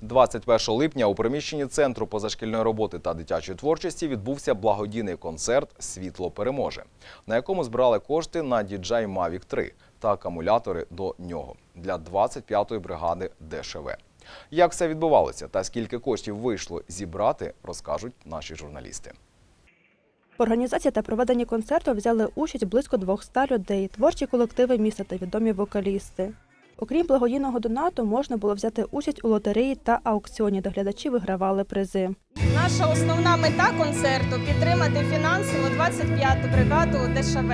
21 липня у приміщенні Центру позашкільної роботи та дитячої творчості відбувся благодійний концерт Світло переможе, на якому збирали кошти на DJI Mavic 3 та акумулятори до нього для 25-ї бригади ДШВ. Як все відбувалося та скільки коштів вийшло зібрати, розкажуть наші журналісти. В організації та проведенні концерту взяли участь близько 200 людей, творчі колективи міста та відомі вокалісти. Окрім благодійного донату, можна було взяти участь у лотереї та аукціоні, де глядачі вигравали призи. Наша основна мета концерту підтримати фінансово 25-ту бригаду ДШВ.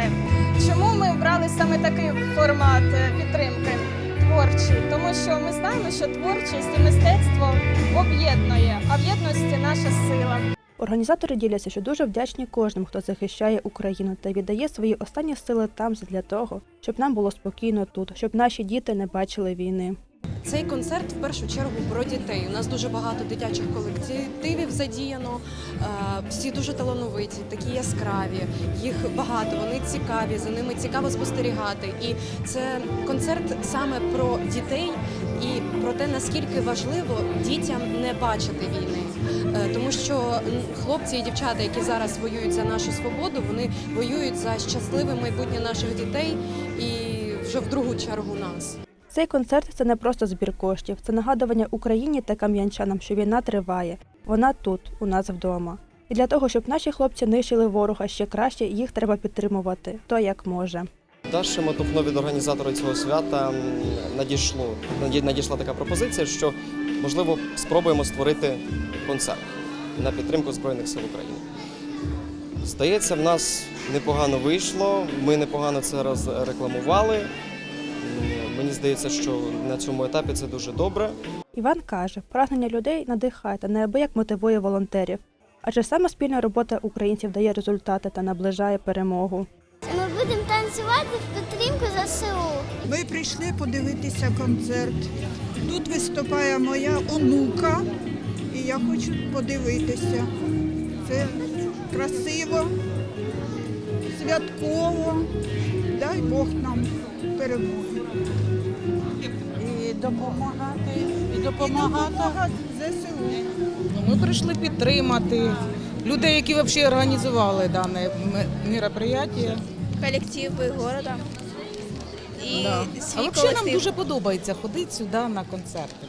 Чому ми обрали саме такий формат е, підтримки творчий? Тому що ми знаємо, що творчість і мистецтво об'єднує, а в єдності наша сила. Організатори діляться, що дуже вдячні кожному, хто захищає Україну та віддає свої останні сили там для того, щоб нам було спокійно тут, щоб наші діти не бачили війни. Цей концерт в першу чергу про дітей. У нас дуже багато дитячих колективів задіяно. е, Всі дуже талановиті, такі яскраві. Їх багато, вони цікаві, за ними цікаво спостерігати. І це концерт саме про дітей і про те, наскільки важливо дітям не бачити війни. Е, Тому що хлопці і дівчата, які зараз воюють за нашу свободу, вони воюють за щасливе майбутнє наших дітей і вже в другу чергу нас. Цей концерт це не просто збір коштів, це нагадування Україні та кам'янчанам, що війна триває. Вона тут, у нас вдома. І для того, щоб наші хлопці нищили ворога ще краще, їх треба підтримувати, то як може. Даше Матухно від організатора цього свята надійшло наді- надійшла така пропозиція, що можливо спробуємо створити концерт на підтримку Збройних сил України. Здається, в нас непогано вийшло. Ми непогано це раз рекламували. М, Мені здається, що на цьому етапі це дуже добре. Іван каже, прагнення людей надихає та неабияк мотивує волонтерів. Адже саме спільна робота українців дає результати та наближає перемогу. Ми будемо танцювати в підтримку ЗСУ. Ми прийшли подивитися концерт. Тут виступає моя онука, і я хочу подивитися. Це красиво, святково. Дай Бог нам перемоги. і допомагати, і допомагати. ЗСУ. Ну, Ми прийшли підтримати людей, які взагалі організували дане мероприятие. Колективи города і Да. А взагалі нам дуже подобається ходити сюди на концерти.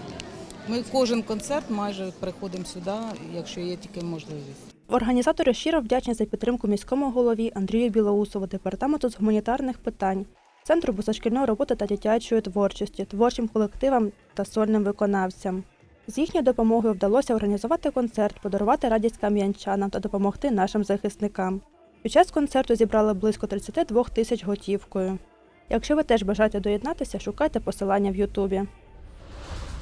Ми кожен концерт майже приходимо сюди, якщо є тільки можливість. Організатори щиро вдячні за підтримку міському голові Андрію Білоусову, департаменту з гуманітарних питань, центру позашкільної роботи та дитячої творчості, творчим колективам та сольним виконавцям. З їхньою допомогою вдалося організувати концерт, подарувати радість кам'янчанам та допомогти нашим захисникам. Під час концерту зібрали близько 32 тисяч готівкою. Якщо ви теж бажаєте доєднатися, шукайте посилання в Ютубі.